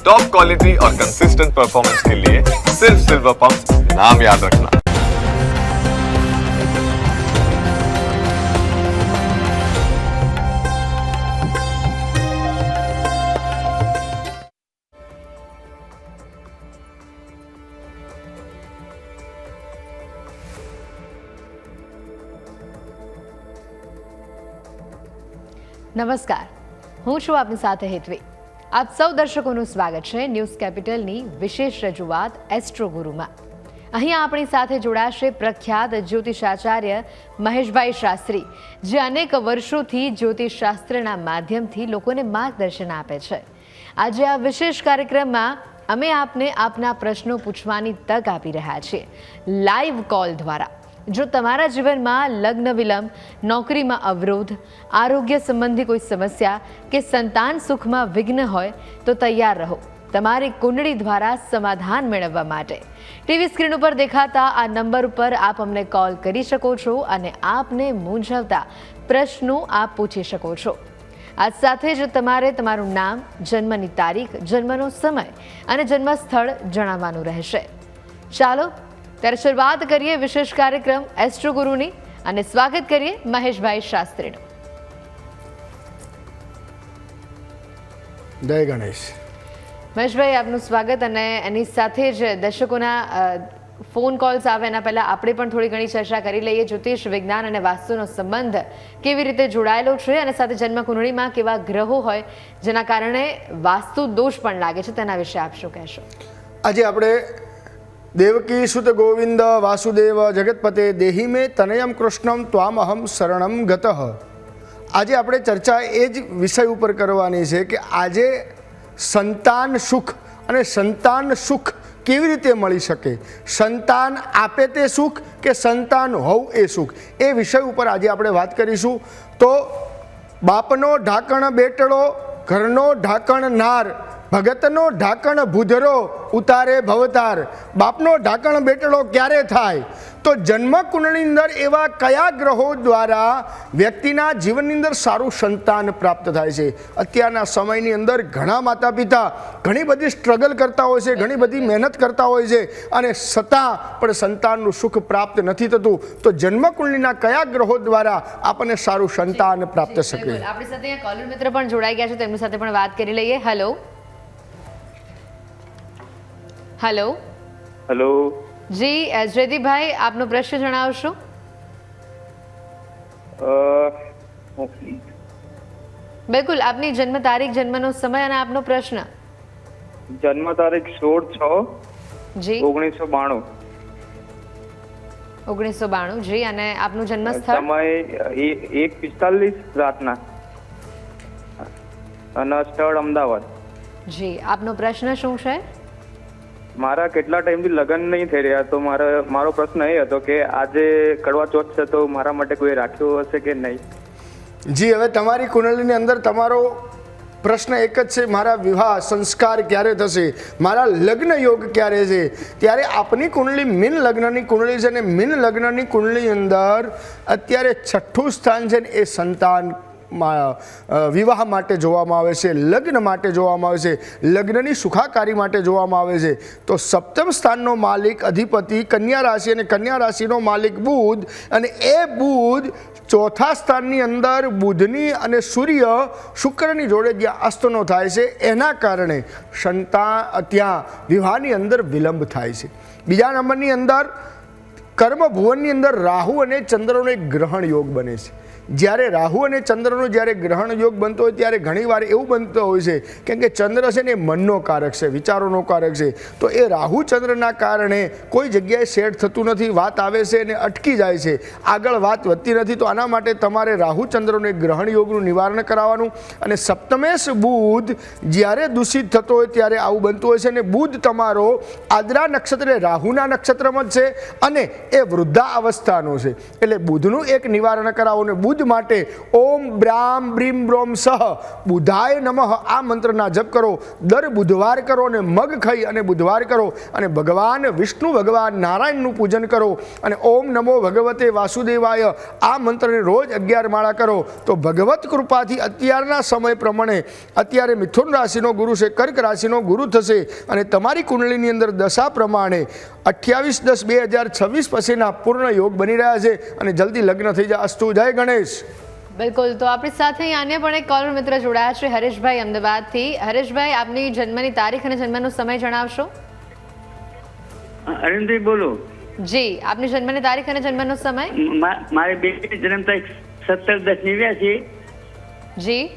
Top quality और consistent performance के लिए सिर्फ सिल्वर पंप नाम याद रखना નમસ્કાર હું છું આપની સાથે હેતવી આપ સૌ દર્શકોનું સ્વાગત છે ન્યૂઝ કેપિટલની વિશેષ રજૂઆત એસ્ટ્રો ગુરુમાં. અહીંયા આપણી સાથે જોડાશે પ્રખ્યાત જ્યોતિષાચાર્ય મહેશભાઈ શાસ્ત્રી, જે અનેક વર્ષોથી જ્યોતિષશાસ્ત્રના માધ્યમથી લોકોને માર્ગદર્શન આપે છે. આજે આ વિશેષ કાર્યક્રમમાં અમે આપને આપના પ્રશ્નો પૂછવાની તક આપી રહ્યા છીએ. લાઈવ કોલ દ્વારા. જો તમારા જીવનમાં લગ્ન વિલંબ, નોકરીમાં અવરોધ, આરોગ્ય સંબંધી કોઈ સમસ્યા કે સંતાન સુખમાં વિઘ્ન હોય તો તૈયાર રહો. તમારી કુંડળી દ્વારા સમાધાન મેળવવા માટે. ટીવી સ્ક્રીન ઉપર દેખાતા આ નંબર ઉપર આપ અમને કોલ કરી શકો છો અને આપને મૂંઝવતા પ્રશ્નો આપ પૂછી શકો છો. આ સાથે જ તમારે તમારું નામ, જન્મની તારીખ, જન્મનો સમય અને જન્મસ્થળ જણાવવાનું રહેશે. ચાલો ત્યારે શરૂઆત કરીએ વિશેષ કાર્યક્રમ એસ્ટ્રો ગુરુની અને સ્વાગત કરીએ મહેશભાઈ શાસ્ત્રીનું. જય ગણેશ. મહેશભાઈ આપનું સ્વાગત અને એની સાથે જ દર્શકોના ફોન કોલ્સ આવે એના પહેલાં આપણે પણ થોડી ઘણી ચર્ચા કરી લઈએ. જ્યોતિષ વિજ્ઞાન અને વાસ્તુનો સંબંધ કેવી રીતે જોડાયેલો છે અને સાથે જન્મ કુંડળીમાં કેવા ગ્રહો હોય જેના કારણે વાસ્તુ દોષ પણ લાગે છે તેના વિશે આપ શું કહેશો? આજે આપણે દેવકી સુત ગોવિંદ વાસુદેવ જગતપતે દેહી મે તનયમ કૃષ્ણમ ત્વામહમ શરણમ ગતઃ આજે આપણે ચર્ચા એ જ વિષય ઉપર કરવાની છે કે આજે સંતાન સુખ અને સંતાન સુખ કેવી રીતે મળી શકે? સંતાન આપે તે સુખ કે સંતાન હોવ એ સુખ? એ વિષય ઉપર આજે આપણે વાત કરીશું. તો બાપનો ઢાંકણ બેટડો ઘરનો ઢાંકણ નાર ભગતનો ઢાંકણ ભૂધરો ઉતારે ભવતાર. બાપનો ઢાંકણ બેટડો ક્યારે થાય? તો જન્મ કુંડળની અંદર એવા કયા ગ્રહો દ્વારા વ્યક્તિના જીવનની અંદર સારું સંતાન પ્રાપ્ત થાય છે? અત્યારના સમયની અંદર ઘણા માતા પિતા ઘણી બધી સ્ટ્રગલ કરતા હોય છે ઘણી બધી મહેનત કરતા હોય છે અને છતાં પણ સંતાનનું સુખ પ્રાપ્ત નથી થતું. તો જન્મ કુંડળીના કયા ગ્રહો દ્વારા આપણને સારું સંતાન પ્રાપ્ત શકે? આપણી સાથે કોલર મિત્ર પણ જોડાઈ ગયા છે તેમની સાથે પણ વાત કરી લઈએ. હેલો હેલો હેલો જી અ, જયદીપભાઈ આપનો પ્રશ્ન જણાવશો? બિલકુલ આપની જન્મ તારીખ જન્મનો સમય અને આપનો પ્રશ્ન. જન્મ તારીખ સોળ છ જી. ઓગણીસો બાણું. ઓગણીસો બાણું જી અને આપનું જન્મ સ્થળ? સમય એક પિસ્તાલીસ રાતના. અને સ્થળ અમદાવાદ. જી આપનો પ્રશ્ન શું છે? મારા કેટલા ટાઈમથી લગ્ન નહીં થઈ રહ્યા, તો મારો મારો પ્રશ્ન એ હતો કે આજે કડવા ચોથ છે, તો મારા માટે કોઈ રાખ્યો હશે કે નહીં? જી, હવે તમારી કુંડળીની અંદર તમારો પ્રશ્ન એક જ છે, મારા વિવાહ સંસ્કાર ક્યારે થશે, મારા લગ્ન યોગ ક્યારે છે? ત્યારે આપની કુંડળી મીન લગ્નની કુંડળી છે અને મીન લગ્નની કુંડળી અંદર અત્યારે છઠ્ઠું સ્થાન છે ને એ સંતાન વિવાહ માટે જોવામાં આવે છે, લગ્ન માટે જોવામાં આવે છે, લગ્નની સુખાકારી માટે જોવામાં આવે છે. તો સપ્તમ સ્થાનનો માલિક, અધિપતિ, કન્યા રાશિ અને કન્યા રાશિનો માલિક બુધ અને એ બુધ ચોથા સ્થાનની અંદર બુધની અને સૂર્ય શુક્રની જોડે જ્યાં અસ્તનો થાય છે. એના કારણે સંતા ત્યાં વિવાહની અંદર વિલંબ થાય છે. બીજા નંબરની અંદર કર્મ ભુવનની અંદર રાહુ અને ચંદ્રનો એક ગ્રહણ યોગ બને છે. જ્યારે રાહુ અને ચંદ્રનો જ્યારે ગ્રહણ યોગ બનતો હોય ત્યારે ઘણીવાર એવું બનતો હોય છે કેમ કે ચંદ્ર છે ને એ મનનો કારક છે, વિચારોનો કારક છે. તો એ રાહુ ચંદ્રના કારણે કોઈ જગ્યાએ સેટ થતું નથી, વાત આવે છે અને અટકી જાય છે. આગળ વાત વધતી નથી તો આના માટે તમારે રાહુ ચંદ્રનો એક ગ્રહણ યોગનું નિવારણ કરાવવાનું અને સપ્તમેશ બુધ જ્યારે દૂષિત થતો હોય ત્યારે આવું બનતું હોય છે અને બુધ તમારો આદ્રા નક્ષત્ર રાહુના નક્ષત્રમાં જ છે અને એ વૃદ્ધા અવસ્થાનો છે. એટલે બુધનું એક નિવારણ કરાવો ને બુધ માટે ઓમ બ્રામ બ્રીમ બ્રોમ સહ બુધાય નમઃ. આ મંત્રના જપ કરો. દર બુધવાર કરો અને મગ ખાઈ અને બુધવાર કરો. અને ભગવાન વિષ્ણુ, ભગવાન નારાયણનું પૂજન કરો. અને ઓમ નમો ભગવતે વાસુદેવાય. આ મંત્રને રોજ અગિયાર માળા કરો. તો ભગવત કૃપાથી અત્યારના સમય પ્રમાણે અત્યારે મિથુન રાશિનો ગુરુ છે, કર્ક રાશિનો ગુરુ થશે. અને તમારી કુંડળીની અંદર દશા પ્રમાણે અઠ્યાવીસ દસ બે હજાર છવ્વીસ પછીના પૂર્ણ યોગ બની રહ્યા છે અને જલ્દી લગ્ન થઈ જાય. અસ્તુ જય ગણેશ. બિલકુલ તો આપણી સાથે અહીં અન્ય પણ એક કોલર મિત્ર જોડાયા છે હરેશભાઈ અમદાવાદથી. હરેશભાઈ આપની જન્મની તારીખ અને જન્મનો સમય જણાવશો? અરવિંદભાઈ બોલો. જી આપની જન્મની તારીખ અને જન્મનો સમય? મા- મારી બેટીની જન્મ તારીખ સત્તર દસ નેવ્યાસી. જી.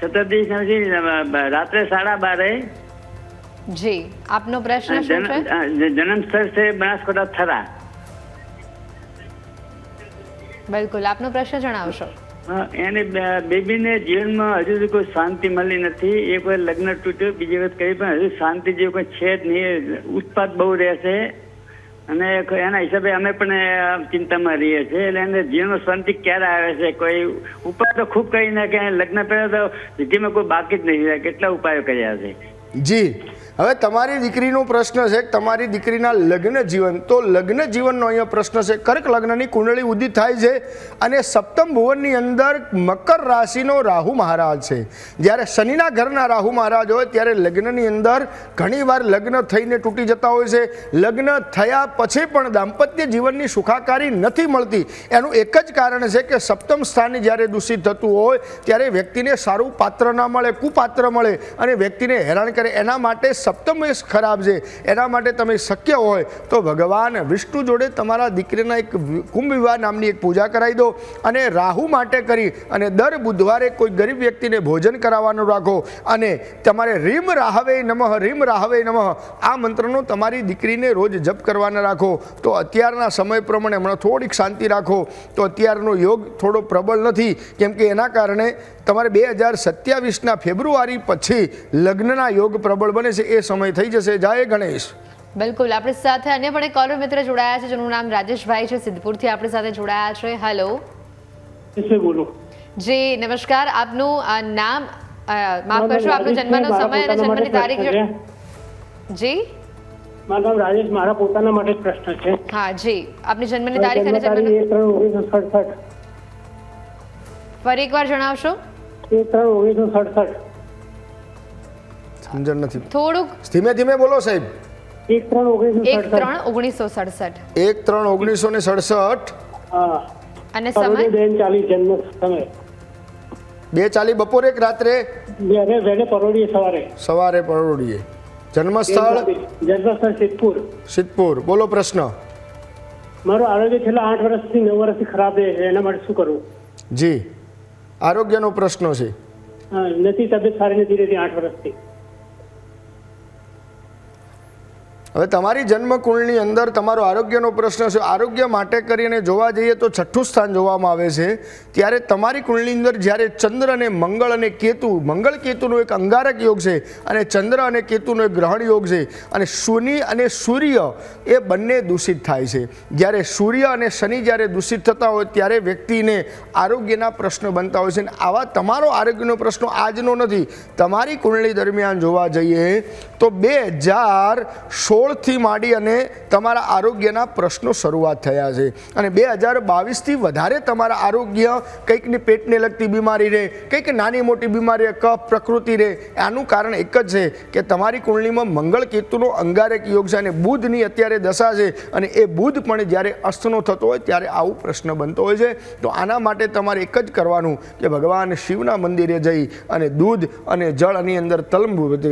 સત્તર દસ રાત્રે સાડા બારે. જી આપનો પ્રશ્ન શું છે? જન્મ સ્થળ છે બનાસકાંઠા થરા. બિલકુલ આપનો પ્રશ્ન જણાવશો. એને બેબીને જીવનમાં હજુ સુધી કોઈ શાંતિ મળી નથી. એક વાર લગ્ન તૂટ્યું બીજી વખત કરી પણ હજુ શાંતિ જેવું કોઈ છે જ નહીં. ઉત્પાદ બહુ રહેશે. અને એના હિસાબે અમે પણ ચિંતામાં રહીએ છીએ. એટલે એને જીવનમાં શાંતિ ક્યારે આવે છે? કોઈ ઉપાય તો ખૂબ કરી નાખે. લગ્ન પહેલા તો જિંદગીમાં કોઈ બાકી જ નહીં રહ્યા કેટલા ઉપાયો કર્યા છે? જી. હવે તમારી દીકરીનો પ્રશ્ન છે તમારી દીકરીના લગ્ન જીવન, તો લગ્ન જીવનનો અહીંયા પ્રશ્ન છે. કર્ક લગ્નની કુંડળી ઉદિત થાય છે અને સપ્તમ ભુવનની અંદર મકર રાશિનો રાહુ મહારાજ છે. જ્યારે શનિના ઘરના રાહુ મહારાજ હોય ત્યારે લગ્નની અંદર ઘણીવાર લગ્ન થઈને તૂટી જતા હોય છે. લગ્ન થયા પછી પણ દાંપત્ય જીવનની સુખાકારી નથી મળતી. એનું એક જ કારણ છે કે સપ્તમ સ્થાન જ્યારે દૂષિત થતું હોય, ત્યારે વ્યક્તિને સારું પાત્ર ના મળે, કુપાત્ર મળે અને વ્યક્તિને હેરાન કરે. એના માટે સપ્તમ એ ખરાબ છે. એના માટે તમે શક્ય હોય તો ભગવાન વિષ્ણુ જોડે તમારા દીકરીના એક કુંભ વિવાહ નામની એક પૂજા કરાવી દો અને રાહુ માટે કરી અને દર બુધવારે કોઈ ગરીબ વ્યક્તિને ભોજન કરાવવાનું રાખો અને તમારે રીમ રાહવે નમઃ, રીમ રાહવે નમઃ આ મંત્રનો તમારી દીકરીને રોજ જપ કરવાના રાખો. તો અત્યારના સમય પ્રમાણે હમણાં થોડીક શાંતિ રાખો. તો અત્યારનો યોગ થોડો પ્રબળ નથી. કેમ કે એના કારણે તમારે બે હજાર સત્યાવીસના ફેબ્રુઆરી પછી લગ્નના યોગ પ્રબળ બને છે. એ સમય થઈ જશે. જાય ગણેશ. બિલકુલ. આપણી સાથે અન્ય પણ એક કોલર મિત્ર જોડાયા છે જેનું નામ રાજેશભાઈ છે. સિદ્ધપુરથી આપણી સાથે જોડાયા છે. હેલો બોલો. જી નમસ્કાર. આપનું નામ માફ કરશો આપનો જન્મનો સમય અને જન્મની તારીખ જી મારું રાજેશ મારા પોતાના માટે પ્રશ્ન છે. હા જી. આપની જન્મની તારીખ અને જન્મનો ફરી એકવાર જણાવશો. એક ત્રણ ઓગણીસો સડસઠ. સમજણ નથી. થોડુંક ધીમે ધીમે બોલો સાહેબ. એક ત્રણ ઓગણીસો સડસઠ. એક ત્રણ ઓગણીસો ને સડસઠ. અને સમય? પરોડીબેન ચાલી જન્મ સમય. બે ચાલી બપોરે એક રાત્રે? પરોડીએ સવારે. સવારે પરોડીએ જન્મસ્થળ? જન્મસ્થળ સિદ્ધપુર. સિદ્ધપુર. બોલો પ્રશ્ન. મારું આરોગ્ય છેલ્લા આઠ વર્ષથી નવ વર્ષથી ખરાબ રહે છે એના માટે શું કરવું જી. આરોગ્યનો પ્રશ્ન છે. હા, નથી તબિયત સારી નથી રહેતી આઠ વર્ષથી. હવે તમારી જન્મ કુંડની અંદર તમારો આરોગ્યનો પ્રશ્ન છે. આરોગ્ય માટે કરીને જોવા જઈએ તો છઠ્ઠું સ્થાન જોવામાં આવે છે. ત્યારે તમારી કુંડની અંદર જ્યારે ચંદ્ર અને મંગળ અને કેતુ, મંગળ કેતુનો એક અંગારક યોગ છે અને ચંદ્ર અને કેતુનો એક ગ્રહણ યોગ છે અને શનિ અને સૂર્ય એ બંને દૂષિત થાય છે. જ્યારે સૂર્ય અને શનિ જ્યારે દૂષિત થતા હોય ત્યારે વ્યક્તિને આરોગ્યના પ્રશ્નો બનતા હોય છે અને આવા તમારો આરોગ્યનો પ્રશ્ન આજનો નથી. તમારી કુંડળી દરમિયાન જોવા જઈએ તો બે હજાર સોળથી માંડી અને તમારા આરોગ્યના પ્રશ્નો શરૂઆત થયા છે. અને બે હજાર બાવીસથી વધારે તમારા આરોગ્ય કંઈકની પેટને લગતી બીમારી રહે, કંઈક નાની મોટી બીમારી કફ, પ્રકૃતિ રહે, આનું કારણ એક જ છે કે તમારી કુંડલીમાં મંગળ કેતુનો અંગારક યોગ છે અને બુધની અત્યારે દશા છે અને એ બુધ પણ જ્યારે અસ્તનો થતો હોય ત્યારે આવું પ્રશ્ન બનતો હોય છે. તો આના માટે તમારે એક જ કરવાનું કે ભગવાન શિવના મંદિરે જઈ અને દૂધ અને જળની અંદર તલ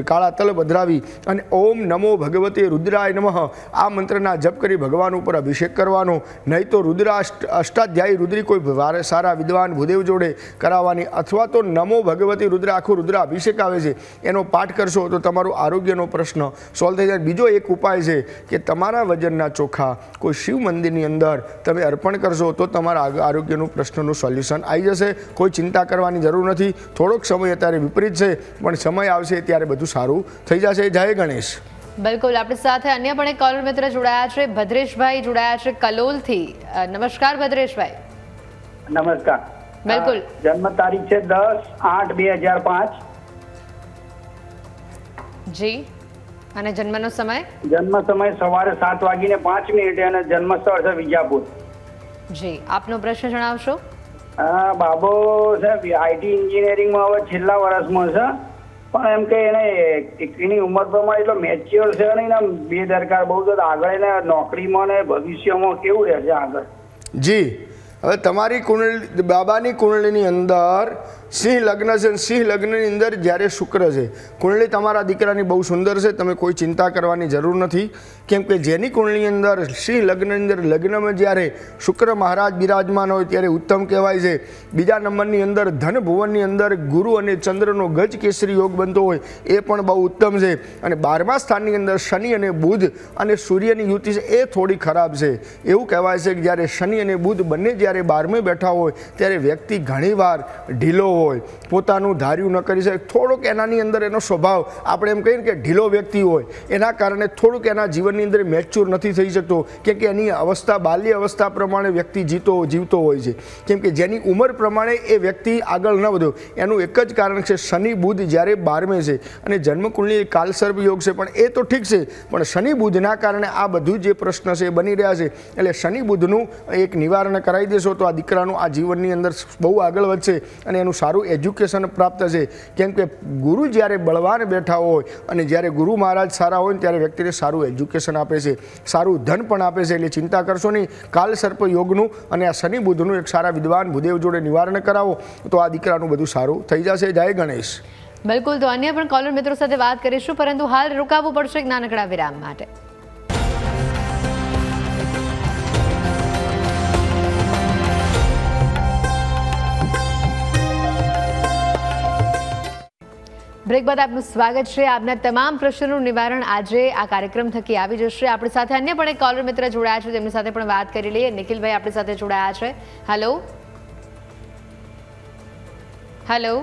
કાળા તલ વધરાવી અને ઓમ નમો ભગવતે રુદ્રાય નમઃ. આ મંત્રના જપ કરી ભગવાન ઉપર અભિષેક કરવાનો. નહીં તો રુદ્રાષ્ટ, અષ્ટાધ્યાયી રુદ્રી કોઈ સારા વિદ્વાન ભૂદેવ જોડે કરાવવાની અથવા તો નમો ભગવતી રુદ્ર, આખું રુદ્ર અભિષેક આવે છે, એનો પાઠ કરશો તો તમારો આરોગ્યનો પ્રશ્ન સોલ્વ થઈ જાય. બીજો એક ઉપાય છે કે તમારા વજનના ચોખા કોઈ શિવ મંદિરની અંદર તમે અર્પણ કરશો તો તમારા આરોગ્યનું પ્રશ્નનું સોલ્યુશન આવી જશે. કોઈ ચિંતા કરવાની જરૂર નથી. થોડોક સમય અત્યારે વિપરીત છે, પણ સમય આવશે ત્યારે બધું સારું થઈ જશે. જય ગણેશ. બિલકુલ આપણી સાથે અન્ય પણ એક કોલર મિત્ર જોડાયા છે ભદ્રેશભાઈ જોડાયા છે કલોલથી. નમસ્કાર ભદ્રેશભાઈ. નમસ્કાર. બિલકુલ. જન્મ તારીખ છે દસ આઠ બે હજાર પાંચ. જી અને જન્મનો સમય? જન્મ સમય સવારે સાત વાગીને પાંચ મિનિટે અને જન્મ સ્થળ છે વિજાપુર. જી આપનો પ્રશ્ન જણાવશો? અ, બાબો સાહેબ આઈટી એન્જિનિયરિંગમાં હવે છેલ્લા વર્ષમાં છે. પણ એમ કે એને એની ઉંમર પ્રમાણે એટલો મેચ્યોર છે નહીં ને દરકાર બહુ જ આગળ એને નોકરીમાં ને ભવિષ્યમાં કેવું રહેશે આગળ? જી. હવે તમારી કુંડળી, બાબાની કુંડળીની અંદર સિંહ લગ્ન છે સિંહ લગ્નની અંદર જ્યારે શુક્ર છે, કુંડલી તમારા દીકરાની બહુ સુંદર છે, તમે કોઈ ચિંતા કરવાની જરૂર નથી. કેમ કે જેની કુંડલી અંદર સિંહ લગ્નની અંદર લગ્નમાં જ્યારે શુક્ર મહારાજ બિરાજમાન હોય ત્યારે ઉત્તમ કહેવાય છે. બીજા નંબરની અંદર ધન ભુવનની અંદર ગુરુ અને ચંદ્રનો ગજ કેસરી યોગ બનતો હોય એ પણ બહુ ઉત્તમ છે. અને બારમા સ્થાનની અંદર શનિ અને બુધ અને સૂર્યની યુતિ છે એ થોડી ખરાબ છે. એવું કહેવાય છે કે જ્યારે શનિ અને બુધ બંને જ્યારે બારમે બેઠા હોય ત્યારે વ્યક્તિ ઘણીવાર ઢીલો હોય, પોતાનું ધાર્યું ન કરી શકે. થોડુંક એનાની અંદર એનો સ્વભાવ, આપણે એમ કહીએ કે ઢીલો વ્યક્તિ હોય, એના કારણે થોડુંક એના જીવનની અંદર મેચ્યોર નથી થઈ શકતો. કેમ કે એની અવસ્થા, બાલ્ય અવસ્થા પ્રમાણે વ્યક્તિ જીતો, જીવતો હોય છે. કેમ કે જેની ઉંમર પ્રમાણે એ વ્યક્તિ આગળ ન વધ્યો એનું એક જ કારણ છે શનિ, બુધ જ્યારે બારમે છે. અને જન્મકુંડલી કાલસર્પ યોગ છે, પણ એ તો ઠીક છે. પણ શનિ, બુધના કારણે આ બધું જે પ્રશ્ન છે એ બની રહ્યા છે. એટલે શનિ, બુધનું એક નિવારણ કરાવી દેશો તો આ દીકરાનું આ જીવનની અંદર બહુ આગળ વધશે અને એનું સારું એજ્યુકેશન પ્રાપ્ત છે. કેમ કે ગુરુ જ્યારે બળવાન બેઠા હોય અને જ્યારે ગુરુ મહારાજ સારા હોય ત્યારે વ્યક્તિને સારું એજ્યુકેશન આપે છે. સારું ધન પણ આપે છે એટલે ચિંતા કરશો નહીં. કાલ સર્પ યોગનું અને આ શનિ બુધનું એક સારા વિદ્વાન ભૂદેવ જોડે નિવારણ કરાવો તો આ દીકરાનું બધું સારું થઈ જશે. જય ગણેશ. બિલકુલ, તો અન્ય પણ કોલર મિત્રો સાથે વાત કરીશું, પરંતુ હાલ રોકાવવું પડશે એક નાનકડા વિરામ માટે. બ્રેક બાદ આપનું સ્વાગત છે. આપના તમામ પ્રશ્નોનું નિવારણ આજે આ કાર્યક્રમ થકી આવી જશે. આપણી સાથે અન્ય પણ એક કોલર મિત્ર જોડાયા છે. તેમની સાથે પણ વાત કરી લઈએ. નિખિલભાઈ આપણી સાથે જોડાયા છે. હેલો હેલો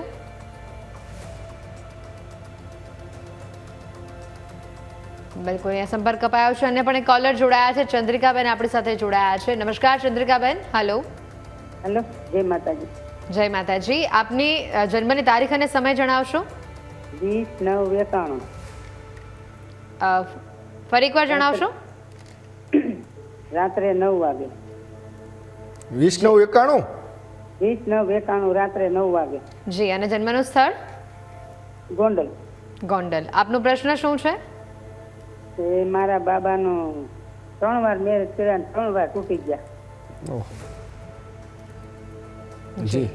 બિલકુલ અહીંયા સંપર્ક કપાયો છે. અને પણ એક કોલર જોડાયા છે. ચંદ્રિકાબેન આપણી સાથે જોડાયા છે. નમસ્કાર ચંદ્રિકાબેન. હેલો હેલો જય માતાજી. જય માતાજી. આપની જન્મની તારીખ અને સમય જણાવશો? વીસ નવ વેતાણું અ, ફરી એકવાર જણાવશો? રાત્રે નવ વાગે. વીસ નવ એકાણું? વીસ નવ એકાણું રાત્રે નવ વાગે. જી અને જન્મનું સ્થળ? ગોંડલ. ગોંડલ. આપનો પ્રશ્ન શું છે? તે મારા બાબાનો ત્રણ વાર મેરેજ કર્યા ત્રણ વાર તૂટી ગયા. જી.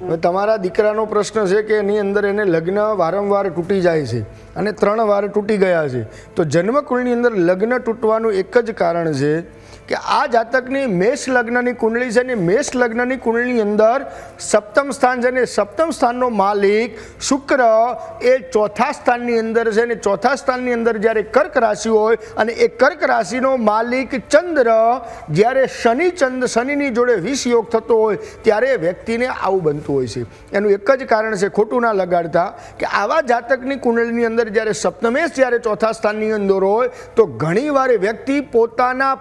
તમારા દીકરાનો પ્રશ્ન છે કે એની અંદર એને લગ્ન વારંવાર તૂટી જાય છે અને ત્રણ વાર તૂટી ગયા છે. તો જન્મકુળની અંદર લગ્ન તૂટવાનું એક જ કારણ છે કે આ જાતકની મેષ લગ્નની કુંડળી છે ને મેષ લગ્નની કુંડળીની અંદર સપ્તમ સ્થાન છે ને સપ્તમ સ્થાનનો માલિક શુક્ર એ ચોથા સ્થાનની અંદર છે ને ચોથા સ્થાનની અંદર જ્યારે કર્ક રાશિ હોય અને એ કર્ક રાશિનો માલિક ચંદ્ર જ્યારે શનિ ચંદ્ર શનિની જોડે વિષ યોગ થતો હોય ત્યારે વ્યક્તિને આવું બનતું હોય છે. એનું એક જ કારણ છે ખોટું ના લગાડતા કે આવા જાતકની કુંડળીની અંદર જ્યારે સપ્તમેશ જ્યારે ચોથા સ્થાનની અંદર હોય તો ઘણીવાર વ્યક્તિ પોતાના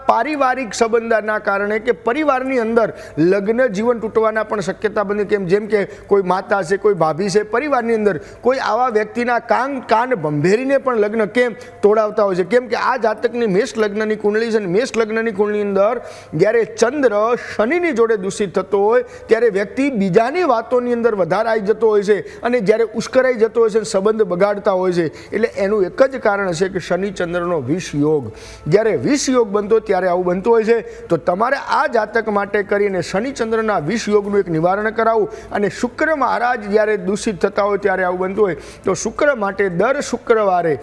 પારિવારિક સંબંધના કારણે કે પરિવારની અંદર લગ્ન જીવન તૂટવાના પણ શક્યતા બને કેમ? જેમ કે કોઈ માતા છે, કોઈ ભાભી છે, પરિવારની અંદર કોઈ આવા વ્યક્તિના કાન કાન ભંભેરીને પણ લગ્ન કેમ તોડાવતા હોય છે? કેમ કે આ જાતકની મેષ લગ્નની કુંડળી છે મેષ લગ્નની કુંડળીની અંદર જ્યારે ચંદ્ર શનિની જોડે દૂષિત થતો હોય, ત્યારે વ્યક્તિ બીજાની વાતોની અંદર વધારે આવી જતો હોય છે અને જ્યારે ઉશ્કરાઈ જતો હોય છે સંબંધ બગાડતા હોય છે. એટલે એનું એક જ કારણ છે કે શનિ ચંદ્રનો વિષ યોગ. જ્યારે વિષ યોગ બનતો ત્યારે આવું બનતું હોય છે, તો તમારે આ જાતક માટે કરીને શનિચંદ્રના વિષ યોગનું એક નિવારણ કરાવવું અને શુક્ર મહારાજ જ્યારે દૂષિત થતા હોય ત્યારે આવું બનતું હોય, તો શુક્ર માટે દર શુક્રવારે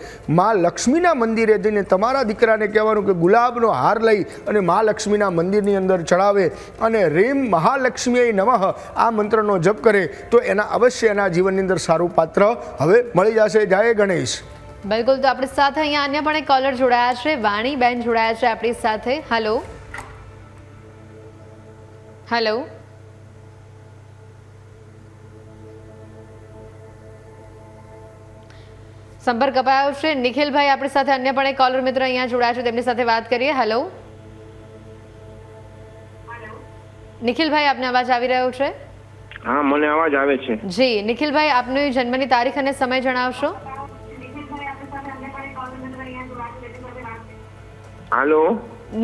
મા લક્ષ્મીના મંદિરે જઈને તમારા દીકરાને કહેવાનું કે ગુલાબનો હાર લઈ અને મા લક્ષ્મીના મંદિરની અંદર ચડાવે અને રેમ મહાલક્ષ્મીએ નમઃ, આ મંત્રનો જપ કરે, તો એના અવશ્ય એના જીવનની અંદર સારું પાત્ર હવે મળી જશે. જય ગણેશ. બિલકુલ તો આપણી સાથે અહીંયા અન્ય પણ એક કોલર જોડાયા છે. વાણી બેન જોડાયા છે આપણી સાથે. હલો હલો સંપર્ક કપાયો છે. નિખિલભાઈ આપણી સાથે અન્ય પણ એક કોલર મિત્ર અહીંયા જોડાયા છે. તેમની સાથે વાત કરીએ. હેલો નિખિલભાઈ આપને અવાજ આવી રહ્યો છે? હા મને અવાજ આવે છે. જી નિખિલભાઈ આપની જન્મની તારીખ અને સમય જણાવશો? હાલો?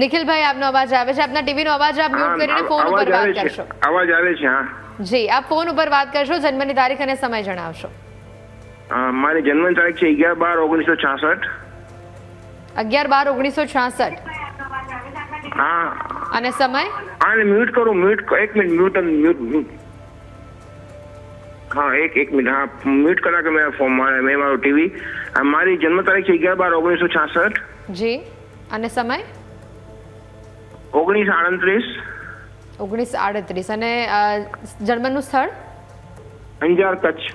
નિખિલભાઈ આપનો અવાજ આવે છે? આપના ટીવીનો અવાજ આપ મ્યુટ કરીને ફોન ઉપર વાત કરશો. અવાજ આવે છે હા. જી આપ ફોન ઉપર વાત કરશો જન્મની તારીખ અને સમય જણાવશો. મારી જન્મ તારીખ છે અગિયાર બાર ઓગણીસો છાસઠ. અગિયાર બાર ઓગણીસો છાસઠ. હા. અને સમય? આને મ્યુટ કરું મ્યુટ એક મિનિટ મ્યુટ મ્યુટ મ્યુટ હા એક એક મિનિટ હા. મ્યુટ કરા કે મેં ફોન મારે મેં મારું ટીવી મારી જન્મ તારીખ છે અગિયાર બાર ઓગણીસો છાસઠ. જી. અને સમય? ઓગણીસ આડત્રીસ. ઓગણીસ આડત્રીસ. અને જન્મનું સ્થળ? અંજાર કચ્છ.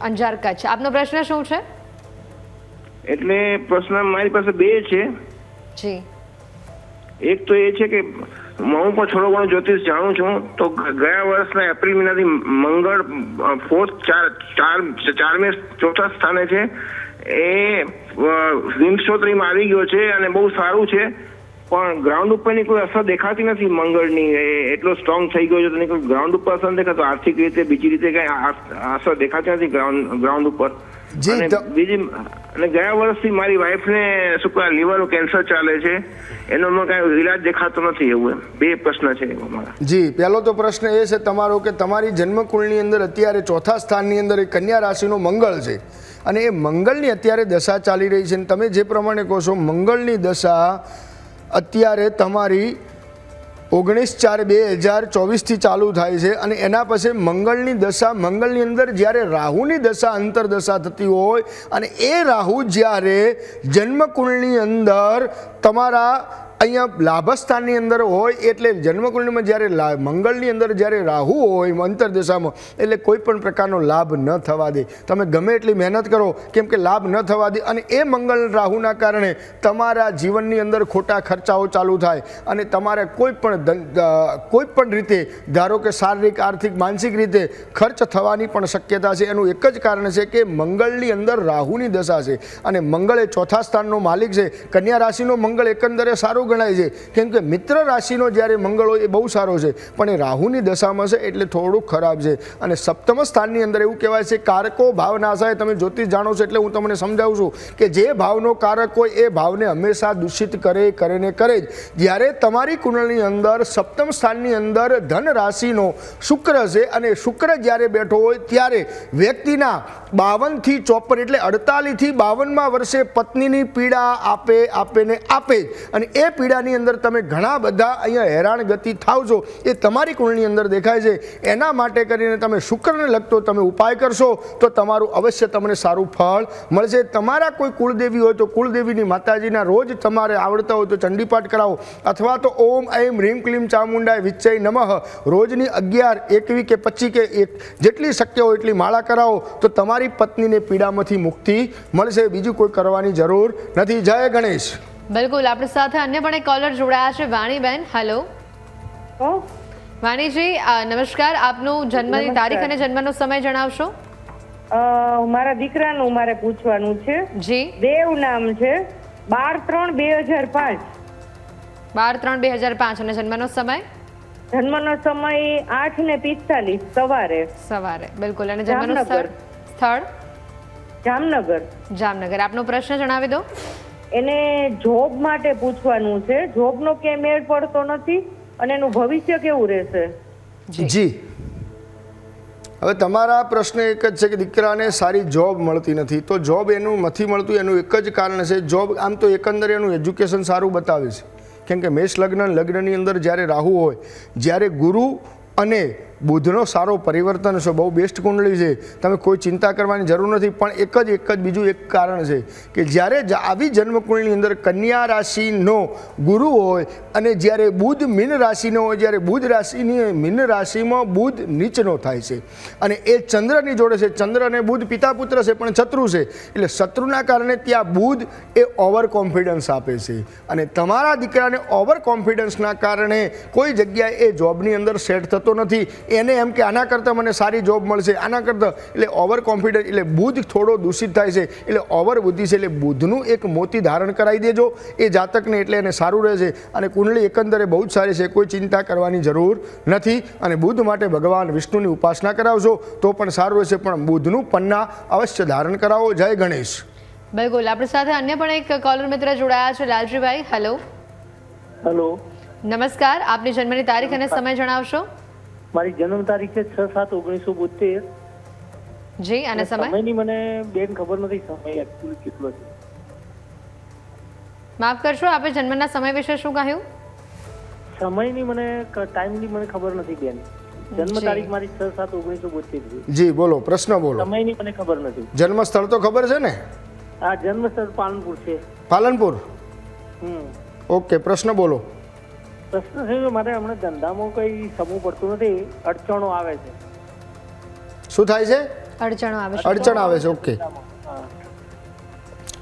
અંજાર કચ્છ. આપનો પ્રશ્ન શું છે? એટલે પ્રશ્ન મારી પાસે બે છે. જી. એક તો એ છે કે હું પણ થોડો ઘણો જ્યોતિષ જાણું છું તો ગયા વર્ષના એપ્રિલ મહિનાથી મંગળ ફોર્થ ચાર ચાર ચારમે ચોથા સ્થાને છે. એ વિંશોત્રીમાં આવી ગયો છે અને બહુ સારું છે. પણ ગ્રાઉન્ડ ઉપરની કોઈ અસર દેખાતી નથી મંગળની. એટલો સ્ટ્રોંગ થઈ ગયો છે તેની કોઈ ગ્રાઉન્ડ ઉપર અસર દેખાતો. આર્થિક રીતે બીજી રીતે કઈ અસર દેખાતી નથી ગ્રાઉન્ડ ગ્રાઉન્ડ ઉપર. અને બીજી અને ગયા વર્ષથી મારી વાઈફને શું કહેવાય લીવરનું કેન્સર ચાલે છે. એનો મને કાંઈ ઈલાજ દેખાતો નથી એવું એમ. બે પ્રશ્ન છે મારા. જી પહેલો તો પ્રશ્ન એ છે તમારો કે તમારી જન્મકુળની અંદર અત્યારે ચોથા સ્થાનની અંદર એક કન્યા રાશિનો મંગળ છે. અને એ મંગળની અત્યારે દશા ચાલી રહી છે અને તમે જે પ્રમાણે કહો છો, મંગળની દશા અત્યારે તમારી ઓગણીસ ચાર બે હજાર ચોવીસથી ચાલુ થાય છે અને એના પછી મંગળની દશા, મંગળની અંદર જ્યારે રાહુની દશા અંતરદશા થતી હોય અને એ રાહુ જ્યારે જન્મકુળની અંદર તમારા અહીંયા લાભસ્થાનની અંદર હોય એટલે જન્મકુંડમાં જ્યારે મંગળની અંદર જ્યારે રાહુ હોય, અંતરદશામાં, એટલે કોઈ પણ પ્રકારનો લાભ ન થવા દે. તમે ગમે એટલી મહેનત કરો, કેમ કે લાભ ન થવા દે અને એ મંગળ રાહુના કારણે તમારા જીવનની અંદર ખોટા ખર્ચાઓ ચાલુ થાય અને તમારે કોઈ પણ કોઈ પણ રીતે, ધારો કે શારીરિક, આર્થિક, માનસિક રીતે ખર્ચ થવાની પણ શક્યતા છે. એનું એક જ કારણ છે કે મંગળની અંદર રાહુની દશા છે અને મંગળ એ ચોથા સ્થાનનો માલિક છે. કન્યા રાશિનો મંગળ એકંદરે સારો ગણાય છે. કેમ કે મિત્ર રાશિનો જ્યારે મંગળ હોય એ બહુ સારો છે, પણ એ રાહુની દશામાં છે એટલે થોડુંક ખરાબ છે. અને સપ્તમ સ્થાનની અંદર એવું કહેવાય છે, કારકો ભાવનાશાય તમે જ્યોતિષ જાણો છો એટલે હું તમને સમજાવું છું કે જે ભાવનો કારક હોય એ ભાવને હંમેશા દૂષિત કરે કરે ને કરે જ. જ્યારે તમારી કુંડળની અંદર, સપ્તમ સ્થાનની અંદર ધન રાશિનો શુક્ર છે અને શુક્ર જ્યારે બેઠો હોય ત્યારે વ્યક્તિના બાવનથી ચોપન એટલે અડતાલીસથી બાવનમાં વર્ષે પત્નીની પીડા આપે આપે ને આપે જ. અને એ પીડાની અંદર તમે ઘણા બધા અહીંયા હેરાન ગતિ થાવ છો. એ તમારી કુંડળીની અંદર દેખાય છે. એના માટે કરીને તમે શુક્રને લગતો તમે ઉપાય કરશો તો તમારું અવશ્ય તમને સારું ફળ મળશે. તમારા કોઈ કુળદેવી હોય તો કુળદેવીની માતાજીના રોજ તમારે આવડતા હોય તો ચંડીપાઠ કરાવો. અથવા તો ઓમ એમ રીમ ક્લીમ ચામુંડાય વિચય નમઃ. રોજની અગિયાર, એકવી કે પચી કે એક જેટલી શક્ય હોય એટલી માળા કરાવો તો તમારી પત્નીને પીડામાંથી મુક્તિ મળશે. બીજું કોઈ કરવાની જરૂર નથી. જય ગણેશ. બિલકુલ આપણી સાથે અન્ય પણ એક કોલર જોડાયા છે. વાણીબેન હેલો? વાણીજી નમસ્કાર. આપનું જન્મની તારીખ અને જન્મનો સમય જણાવશો? મારા દીકરાનું મારે પૂછવાનું છે. જી. દેવ નામ છે બાર ત્રણ બે હજાર પાંચ. બાર ત્રણ બે હજાર પાંચ અને જન્મનો સમય? જન્મનો સમય આઠ ને પિસ્તાલીસ સવારે. સવારે. બિલકુલ અને જન્મનું સ્થળ સ્થળ? જામનગર. જામનગર. આપનો પ્રશ્ન જણાવી દો. એને જોબ માટે પૂછવાનું છે. જોબનો કે મેળ પડતો નથી અને એનું ભવિષ્ય કેવું રહેશે? જી. હવે તમારા પ્રશ્ન એક જ છે કે દીકરાને સારી જોબ મળતી નથી. તો જોબ એનું નથી મળતું, એનું એક જ કારણ છે જોબ આમ તો એકંદરે એનું એજ્યુકેશન સારું બતાવે છે. કેમ કે મેષ લગ્ન લગ્નની અંદર જ્યારે રાહુ હોય, જ્યારે ગુરુ અને બુધનો સારો પરિવર્તન છે, બહુ બેસ્ટ કુંડળી છે. તમે કોઈ ચિંતા કરવાની જરૂર નથી, પણ એક જ એક જ બીજું એક કારણ છે કે જ્યારે આવી જન્મકુંડળીની અંદર કન્યા રાશિનો ગુરુ હોય અને જ્યારે બુધ મીન રાશિનો હોય, જ્યારે બુધ રાશિની, મીન રાશિમાં બુધ નીચનો થાય છે. અને એ ચંદ્રની જોડે છે, ચંદ્ર અને બુધ પિતા પુત્ર છે, પણ શત્રુ છે. એટલે શત્રુના કારણે ત્યાં બુધ એ ઓવર કોન્ફિડન્સ આપે છે. અને તમારા દીકરાને ઓવર કોન્ફિડન્સના કારણે કોઈ જગ્યાએ એ જોબની અંદર સેટ થતો નથી. એને એમ કે આના કરતાં મને સારી જોબ મળશે. આના કરતાં એટલે ઓવર કોન્ફિડન્સ એટલે બુધ થોડો દૂષિત થાય છે. એટલે ઓવર બુદ્ધિ છે એટલે બુધનું એક મોતી ધારણ કરાવી દેજો. એ જાતકને એટલે એને સારું રહેશે. અને કુંડલી એકંદરે બહુ જ સારી છે. કોઈ ચિંતા કરવાની જરૂર નથી. અને બુધ માટે ભગવાન વિષ્ણુની ઉપાસના કરાવશો તો પણ સારું રહેશે. પણ બુધનું પન્ના અવશ્ય ધારણ કરાવો. જય ગણેશ. બિલકુલ. આપણી સાથે અન્ય પણ એક કોલર મિત્ર જોડાયા છે. લાલજીભાઈ હેલો હેલો નમસ્કાર. આપની જન્મની તારીખ અને સમય જણાવશો? મારી જન્મ તારીખ છે છ સાત ઓગણીસો બોતેર જી અને સમય? સમયની મને બેન ખબર નથી સમય એકચ્યુઅલી કેટલો છે. માફ કરશો આપે જન્મના સમય વિશે શું કહ્યું? સમયની મને ટાઈમની મને ખબર નથી બેન. જન્મ તારીખ મારી છ સાત ઓગણીસો બોતેર જી બોલો પ્રશ્ન બોલો. સમયની મને ખબર નથી. જન્મ સ્થળ તો ખબર છે ને? આ જન્મ સ્થળ પાલનપુર છે. પાલનપુર? હમ. ઓકે પ્રશ્ન બોલો. પ્રશ્ન છે કે મારે હમણાં ધંધામાં કઈ સમૂહ પડતું નથી અડચણો આવે છે. શું થાય છે? અડચણો આવે છે. અડચણ આવે છે ઓકે.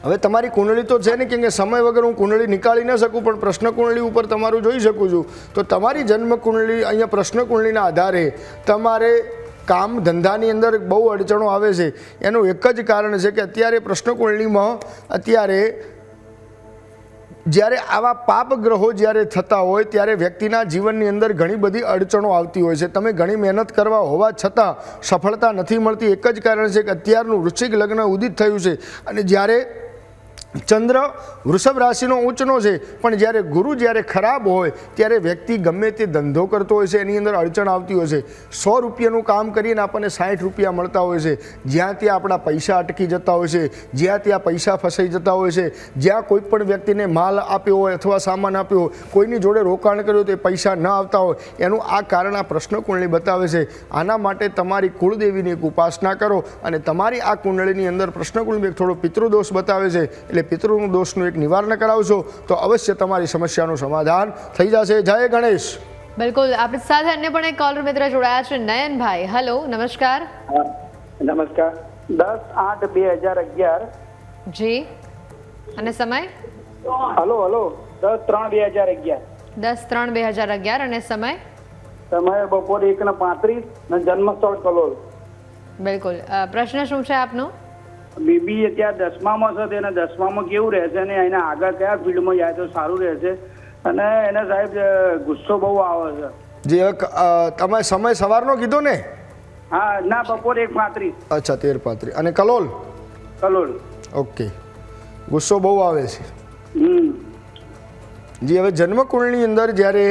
હવે તમારી કુંડળી તો છે ને કેમ કે સમય વગર હું કુંડળી નીકાળી ન શકું પણ પ્રશ્ન કુંડળી ઉપર તમારું જોઈ શકું છું. તો તમારી જન્મ કુંડળી અહીંયા પ્રશ્ન કુંડળીના આધારે તમારે કામ ધંધાની અંદર બહુ અડચણો આવે છે. એનું એક જ કારણ છે કે અત્યારે પ્રશ્ન કુંડળીમાં અત્યારે જ્યારે આવા પાપ ગ્રહો જ્યારે થતા હોય, ત્યારે વ્યક્તિના જીવનની અંદર ઘણી બધી અડચણો આવતી હોય છે. તમે ઘણી મહેનત કરવા હોવા છતાં સફળતા નથી મળતી. એક જ કારણ છે કે અત્યારનું વૃશ્ચિક લગ્ન ઉદિત થયું છે. અને જ્યારે ચંદ્ર વૃષભ રાશિનો ઊંચનો છે. પણ જ્યારે ગુરુ જ્યારે ખરાબ હોય, ત્યારે વ્યક્તિ ગમે તે ધંધો કરતો હોય છે, એની અંદર અડચણ આવતી હોય છે. સો રૂપિયાનું કામ કરીને આપણને સાઠ રૂપિયા મળતા હોય છે. જ્યાં ત્યાં આપણા પૈસા અટકી જતા હોય છે, જ્યાં ત્યાં પૈસા ફસાઈ જતા હોય છે, જ્યાં કોઈ પણ વ્યક્તિને માલ આપ્યો હોય અથવા સામાન આપ્યો હોય, કોઈની જોડે રોકાણ કર્યું તે પૈસા ન આવતા હોય. એનું આ કારણ આ પ્રશ્ન કુંડળી બતાવે છે. આના માટે તમારી કુળદેવીની એક ઉપાસના કરો અને તમારી આ કુંડળીની અંદર પ્રશ્ન કુંડળી થોડો પિતૃદોષ બતાવે છે. એટલે પિતૃનું દોષનું એક નિવારણ કરાવશો તો અવશ્ય તમારી સમસ્યાનું સમાધાન થઈ જશે. જય ગણેશ. બિલકુલ. આપણી સાથે અન્ય પણ એક કોલર મિત્ર જોડાયા છે નયનભાઈ. હેલો નમસ્કાર. નમસ્કાર. દસ આઠ બે હજાર અગિયાર. જી. અને સમય? Hello hello. દસ ત્રણ બે હજાર અગિયાર. દસ ત્રણ બે હજાર અગિયાર. અને સમય? સમય બપોરે એક ને પાંત્રીસ ને જન્મ સ્થળ કલોલ. બિલકુલ. પ્રશ્ન શું છે આપનો? બીબી અત્યારે દસમામાં છે તેને દસમામાં કેવું રહેશે ને એના આગળ કયા ફિલ્ડમાં જાય તો સારું રહેશે. અને એને સાહેબ ગુસ્સો બહુ આવે છે. જે તમે સમય સવારનો કીધો ને? હા ના બપોરે એક પાંત્રીસ. અચ્છા તેર પાંત્રીસ. અને કલોલ? કલોલ. ઓકે. ગુસ્સો બહુ આવે છે. જી હવે જન્મકુંડની અંદર જ્યારે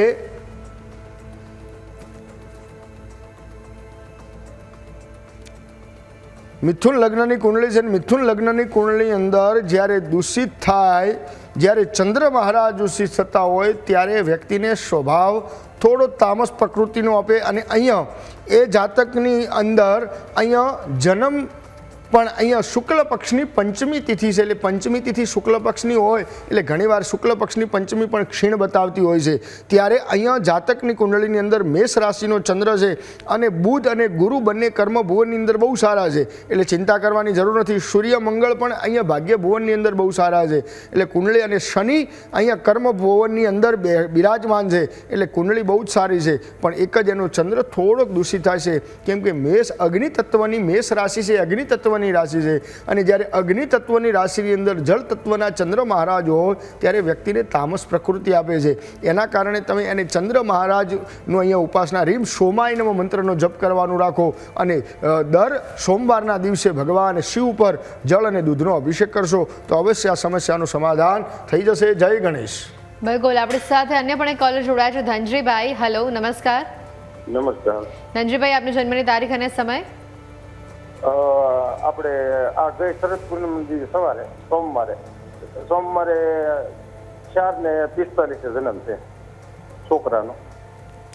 મિથુન લગ્નની કુંડળી છે મિથુન લગ્નની કુંડળી અંદર જ્યારે દૂષિત થાય, જ્યારે ચંદ્ર મહારાજ દૂષિત થતા હોય, ત્યારે વ્યક્તિને સ્વભાવ થોડો તામસ પ્રકૃતિનો આપે અને અહીંયા એ જાતકની અંદર અહીંયા જન્મ પણ અહીંયા શુક્લ પક્ષની પંચમી તિથિ છે, એટલે પંચમી તિથિ શુક્લ પક્ષની હોય, એટલે ઘણીવાર શુક્લ પક્ષની પંચમી પણ ક્ષીણ બતાવતી હોય છે. ત્યારે અહીંયા જાતકની કુંડળીની અંદર મેષ રાશિનો ચંદ્ર છે અને બુધ અને ગુરુ બંને કર્મ ભુવનની અંદર બહુ સારા છે. એટલે ચિંતા કરવાની જરૂર નથી. સૂર્ય, મંગળ પણ અહીંયા ભાગ્ય ભુવનની અંદર બહુ સારા છે. એટલે કુંડળી અને શનિ અહીંયા કર્મ ભુવનની અંદર બિરાજમાન છે. એટલે કુંડળી બહુ જ સારી છે. પણ એક જ એનો ચંદ્ર થોડોક દૂષિત થાય છે. કેમ કે મેષ અગ્નિ તત્વની મેષ રાશિ છે અગ્નિ તત્વની રાશિ છે. અને જ્યારે અગ્નિ તત્વની રાશિની અંદર જળ તત્વના ચંદ્ર મહારાજ હોય ત્યારે વ્યક્તિને તામસ પ્રકૃતિ આપે છે. એના કારણે તમે એને ચંદ્ર મહારાજનું અહીંયા ઉપાસના રીમ સોમાય નમ મંત્રનો જપ કરવાનું રાખો. અને દર સોમવારના દિવસે ભગવાન શિવ પર જળ અને દૂધનો અભિષેક કરશો તો અવશ્ય આ સમસ્યાનું સમાધાન થઈ જશે. જય ગણેશ. બિલકુલ. આપણી સાથે અન્ય પણ એક કોલર જોડાયા છે. ધનજીભાઈ હેલો નમસ્કાર. નમસ્કાર. ધનજીભાઈ આપની જન્મની તારીખ અને સમય? આપણે આ ગઈ શરદ પૂનમ સવારે સોમવારે સોમવારે ચાર ને પિસ્તાલીસે જન્મ છે છોકરાનો.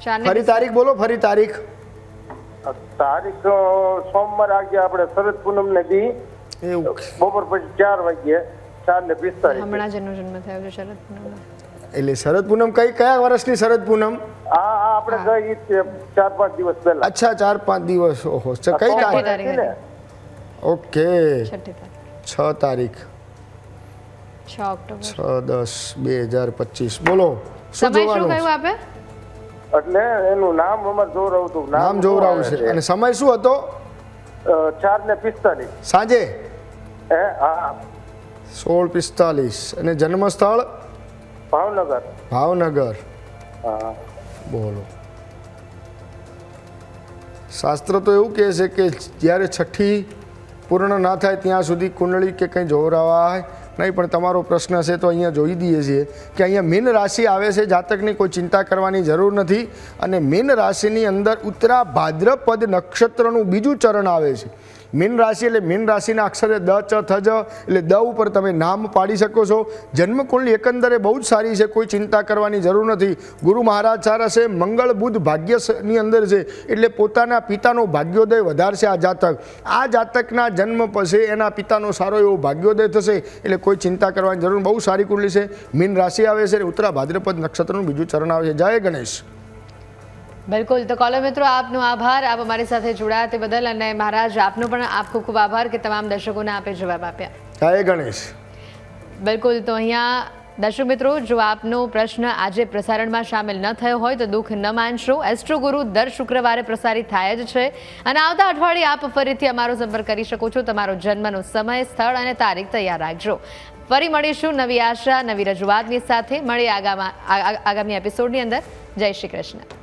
ફરી તારીખ બોલો ફરી તારીખ. તારીખ સોમવાર આજે આપણે શરદ પૂનમ ને દી બપોર પછી ચાર વાગ્યે ચાર ને પિસ્તાલીસ. હમણાં જ એનો જન્મ થયો છે શરદ પૂનમ એટલે શરદ પૂનમ કઈ કયા વર્ષની શરદ પૂનમ? આ આપણે ગઈ ઈ જ છે ચાર પાંચ દિવસ પહેલા. અચ્છા ચાર પાંચ દિવસ ઓહો. કઈ તારીખ? ઓકે. છ તારીખ. છ ઓક્ટોબર. છ દસ બે હજાર પચીસ. બોલો શું જોવાનું? આપે? એટલે એનું નામ અમારે હતું નામ જોવરાવું છે. અને સમય શું હતો? ચાર ને પિસ્તાલીસ. સાંજે? હે હા. સોળ પિસ્તાલીસ. અને જન્મ સ્થળ ભાવનગર. ભાવનગર. હા. બોલો. શાસ્ત્ર તો એવું કહે છે કે જ્યારે છઠ્ઠી પૂર્ણ ના થાય ત્યાં સુધી કુંડળી કે કંઈ જોવરાવાય નહીં, પણ તમારો પ્રશ્ન છે તો અહીંયા જોઈ દઈએ છીએ કે અહીંયા મીન રાશિ આવે છે, જાતકની કોઈ ચિંતા કરવાની જરૂર નથી અને મીન રાશિની અંદર ઉત્તરા ભાદ્રપદ નક્ષત્રનું બીજું ચરણ આવે છે. મીન રાશિ એટલે મીન રાશિના અક્ષરે દ, ચ, થ, જ એટલે દ ઉપર તમે નામ પાડી શકો છો. જન્મકુંડલી એકંદરે બહુ જ સારી છે, કોઈ ચિંતા કરવાની જરૂર નથી. ગુરુ મહારાજ સારા છે, મંગળ, બુધ ભાગ્યની અંદર છે, એટલે પોતાના પિતાનો ભાગ્યોદય વધારશે આ જાતક. આ જાતકના જન્મ પછી એના પિતાનો સારો એવો ભાગ્યોદય થશે, એટલે કોઈ ચિંતા કરવાની જરૂર બહુ સારી કુંડલી છે. મીન રાશિ આવે છે ઉત્તરા ભાદ્રપદ નક્ષત્રનું બીજું ચરણ આવે છે. જય ગણેશ. બિલકુલ. તો કોલો મિત્રો આપનો આભાર. આપ અમારી સાથે જોડાયા તે બદલ અને મહારાજ આપનો પણ આપ ખૂબ ખૂબ આભાર કે તમામ દર્શકોને આપે જવાબ આપ્યા. જય ગણેશ. બિલકુલ. તો અહીંયા દર્શક મિત્રો જો આપનો પ્રશ્ન આજે પ્રસારણમાં સામેલ ન થયો હોય તો દુઃખ ન માનશો. એસ્ટ્રો ગુરુ દર શુક્રવારે પ્રસારિત થાય જ છે. અને આવતા અઠવાડિયે આપ ફરીથી અમારો સંપર્ક કરી શકો છો. તમારો જન્મનો સમય સ્થળ અને તારીખ તૈયાર રાખજો. ફરી મળીશું નવી આશા નવી રજૂઆતની સાથે. મળીએ આગામા એપિસોડની અંદર. જય શ્રી કૃષ્ણ.